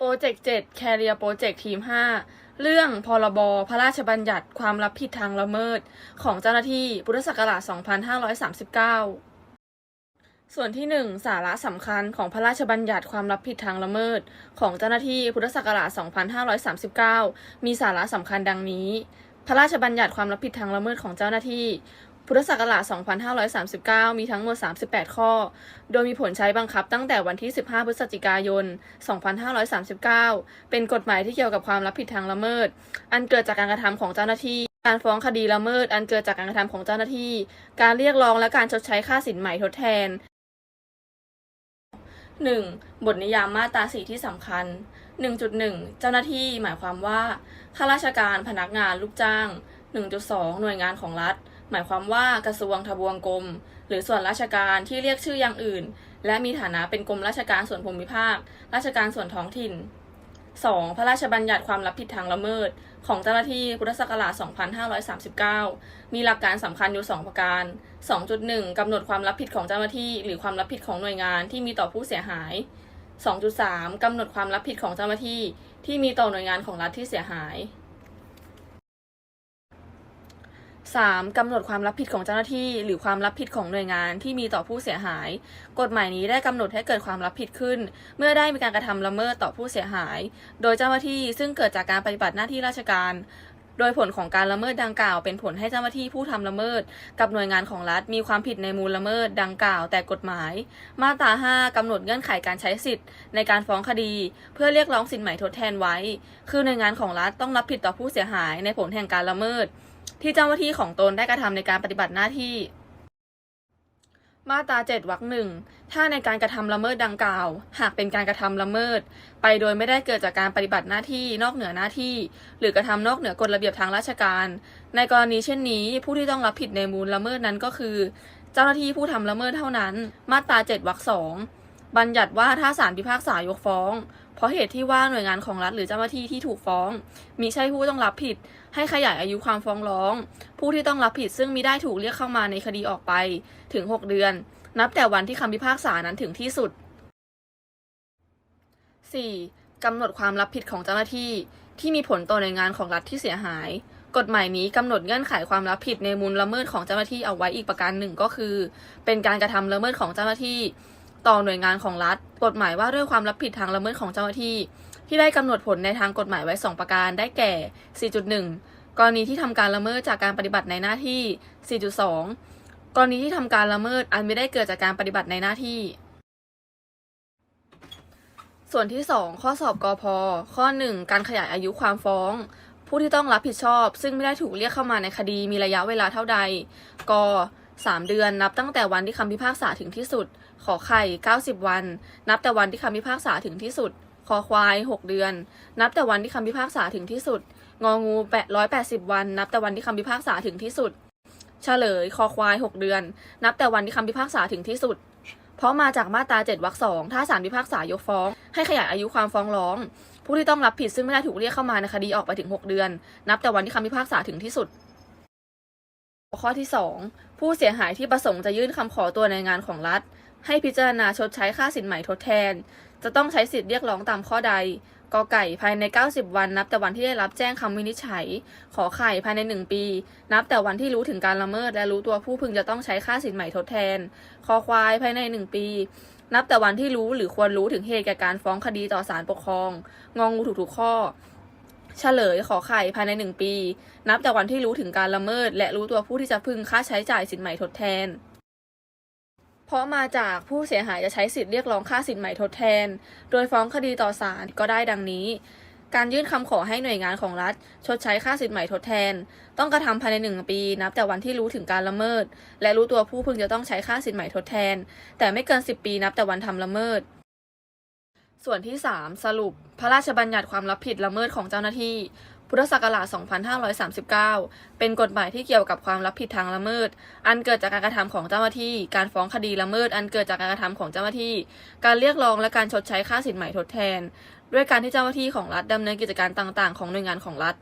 โปรเจกต์7 Career Project ทีม5เรื่องพรบ พระราชบัญญัติความรับผิดทางละเมิด ของเจ้าหน้าที่พุทธศักราช 2539 ส่วนที่ 1 สาระสำคัญของพระราชบัญญัติความรับผิดทางละเมิด ของเจ้าหน้าที่พุทธศักราช 2539 มีสาระสำคัญดังนี้ พระราชบัญญัติความรับผิดทางละเมิดของเจ้าหน้าที่ พุทธศักราช 2539 มีทั้งหมด 38 ข้อ โดยมีผลใช้บังคับตั้งแต่วันที่ 15 พฤศจิกายน 2539 เป็นกฎหมายที่เกี่ยวกับความรับผิดทางละเมิด อันเกิดจากการกระทำของเจ้าหน้าที่ การฟ้องคดีละเมิด อันเกิดจากการกระทำของเจ้าหน้าที่ การเรียกร้องและการชดใช้ค่าสินใหม่ทดแทน 1. บทนิยามมาตราสีที่สำคัญ 1.1 เจ้าหน้าที่หมายความว่าข้าราชการพนักงานลูกจ้าง 1.2 หน่วยงานของรัฐ หมายความว่ากระทรวงทบวงกรม หรือส่วนราชการที่เรียกชื่ออย่างอื่น และมีฐานะเป็นกรมราชการส่วนภูมิภาค ราชการส่วนท้องถิ่น 2. พระราชบัญญัติความรับผิดทางละเมิด ของเจ้าหน้าที่พุทธศักราช 2539 มีหลักการสำคัญอยู่ 2 ประการ 2.1 กำหนดความรับผิดของเจ้าหน้าที่ หรือความรับผิดของหน่วยงานที่มีต่อผู้เสียหาย 2.3 กำหนดความรับผิดของเจ้าหน้าที่ ที่มีต่อหน่วยงานของรัฐที่เสียหาย 3. กำหนดความรับผิดของเจ้าหน้าที่ หรือความรับผิดของหน่วยงานที่มีต่อผู้เสียหาย กฎหมายนี้ได้กำหนดให้เกิดความรับผิดขึ้น เมื่อได้มีการกระทำละเมิดต่อผู้เสียหาย โดยเจ้าหน้าที่ซึ่งเกิดจากการปฏิบัติหน้าที่ราชการ โดยผลของการละเมิดดังกล่าว เป็นผลให้เจ้าหน้าที่ผู้ทำละเมิด กับหน่วยงานของรัฐมีความผิดในมูลละเมิดดังกล่าว แต่กฎหมาย มาตรา 5กำหนดเงื่อนไขการใช้สิทธิ์ ในการฟ้องคดี เพื่อเรียกร้องสินใหม่ทดแทนไว้ คือหน่วยงานของรัฐต้องรับผิดต่อผู้เสียหายในผลแห่งการละเมิด ที่เจ้าหน้าที่ของตนได้กระทำในการปฏิบัติหน้าที่ มาตรา7วรรคหนึ่งถ้าในการกระทำละเมิดดังกล่าว หากเป็นการกระทำละเมิด ไปโดยไม่ได้เกิดจากการปฏิบัติหน้าที่นอกเหนือหน้าที่ หรือกระทำนอกเหนือกฎระเบียบทางราชการ ในกรณีเช่นนี้ ผู้ที่ต้องรับผิดในมูลละเมิดนั้นก็คือ เจ้าหน้าที่ผู้ทำละเมิดเท่านั้น มาตรา7วรรคสองบัญญัติว่าถ้าศาลพิพากษายกฟ้อง เพราะเหตุที่ว่าหน่วยงานของรัฐหรือเจ้าหน้าที่ที่ถูกฟ้องมิใช่ผู้ต้องรับผิด ให้ขยายอายุความฟ้องร้อง ผู้ที่ต้องรับผิดซึ่งมิได้ถูกเรียกเข้ามาในคดีออกไปถึง 6 เดือน นับแต่วันที่คำพิพากษานั้นถึงที่สุด 4. กำหนดความรับผิดของเจ้าหน้าที่ ที่มีผลต่อหน่วยงานของรัฐที่เสียหาย กฎหมายนี้กำหนดเงื่อนไขความรับผิดในมูลละเมิดของเจ้าหน้าที่เอาไว้อีกประการหนึ่งก็คือ เป็นการกระทำละเมิดของเจ้าหน้าที่ ต่อหน่วยงานของรัฐ กฎหมายว่าด้วยความรับผิดทางละเมิดของเจ้าหน้าที่ ที่ได้กำหนดผลในทางกฎหมายไว้ 2 ประการได้แก่ 4.1 กรณีที่ทำการละเมิดจากการปฏิบัติในหน้าที่ 4.2 กรณีที่ทำการละเมิดอันไม่ได้เกิดจากการปฏิบัติในหน้าที่ ส่วนที่ 2 ข้อสอบกอพข้อ 1 การขยายอายุความฟ้องผู้ที่ต้องรับผิดชอบ ซึ่งไม่ได้ถูกเรียกเข้ามาในคดีมีระยะเวลาเท่าใด ก 3 เดือน นับตั้งแต่วันที่คำพิพากษาถึงที่สุด ขอไข่ 90 วัน นับแต่วันที่คำพิพากษาถึงที่สุด คอควาย 6 เดือน นับแต่วันที่คำพิพากษาถึงที่สุด งองู880 วัน นับแต่วันที่คำพิพากษาถึงที่สุด เฉลย คอควาย 6 เดือน นับแต่วันที่คำพิพากษาถึงที่สุด เพราะมาจากมาตรา7วรรคสองถ้าศาลพิพากษายกฟ้อง ให้ขยายอายุความฟ้องร้อง ผู้ที่ต้องรับผิดซึ่งไม่ได้ถูกเรียกเข้ามาในคดีออกไปถึง 6 เดือน นับแต่วันที่คำพิพากษาถึงที่สุด ข้อที่ 2 ผู้เสียหายที่ประสงค์จะยื่นคำขอตัวในงานของรัฐ ให้พิจารณาชดใช้ค่าสินใหม่ทดแทน จะต้องใช้สิทธิ์เรียกร้องตามข้อใดกอไก่ภายใน 90 วันนับแต่วันที่ได้รับแจ้งคำวินิจฉัย ขอไข่ภายใน 1 ปี นับแต่วันที่รู้ถึงการละเมิด และรู้ตัวผู้พึงจะต้องใช้ค่าสินใหม่ทดแทน คอควายภายใน 1 ปี นับแต่วันที่รู้หรือควรรู้ถึงเหตุแก่การฟ้องคดีต่อศาลปกครอง งองูถูกทุกข้อ เฉลยขอไข่ภายในหนึ่งปี นับแต่วันที่รู้ถึงการละเมิด และรู้ตัวผู้ที่จะพึงค่าใช้จ่ายสินใหม่ทดแทน เพราะมาจากผู้เสียหายจะใช้สิทธิ์เรียกร้องค่าสินใหม่ทดแทน โดยฟ้องคดีต่อศาลก็ได้ดังนี้ การยื่นคำขอให้หน่วยงานของรัฐ ชดใช้ค่าสินใหม่ทดแทน ต้องกระทำภายในหนึ่งปี นับแต่วันที่รู้ถึงการละเมิด และรู้ตัวผู้พึงจะต้องใช้ค่าสินใหม่ทดแทน แต่ไม่เกิน 10 ปีนับแต่วันทำละเมิด ส่วนที่ 3 สรุป พระราชบัญญัติความรับผิดละเมิดของเจ้าหน้าที่ พุทธศักราช 2539 เป็นกฎหมายที่เกี่ยวกับความรับผิดทางละเมิด อันเกิดจากการกระทำของเจ้าหน้าที่ การฟ้องคดีละเมิด อันเกิดจากการกระทำของเจ้าหน้าที่ การเรียกร้องและการชดใช้ค่าสินใหม่ทดแทน ด้วยการที่เจ้าหน้าที่ของรัฐดำเนินกิจการต่าง ๆ ของหน่วยงานของรัฐ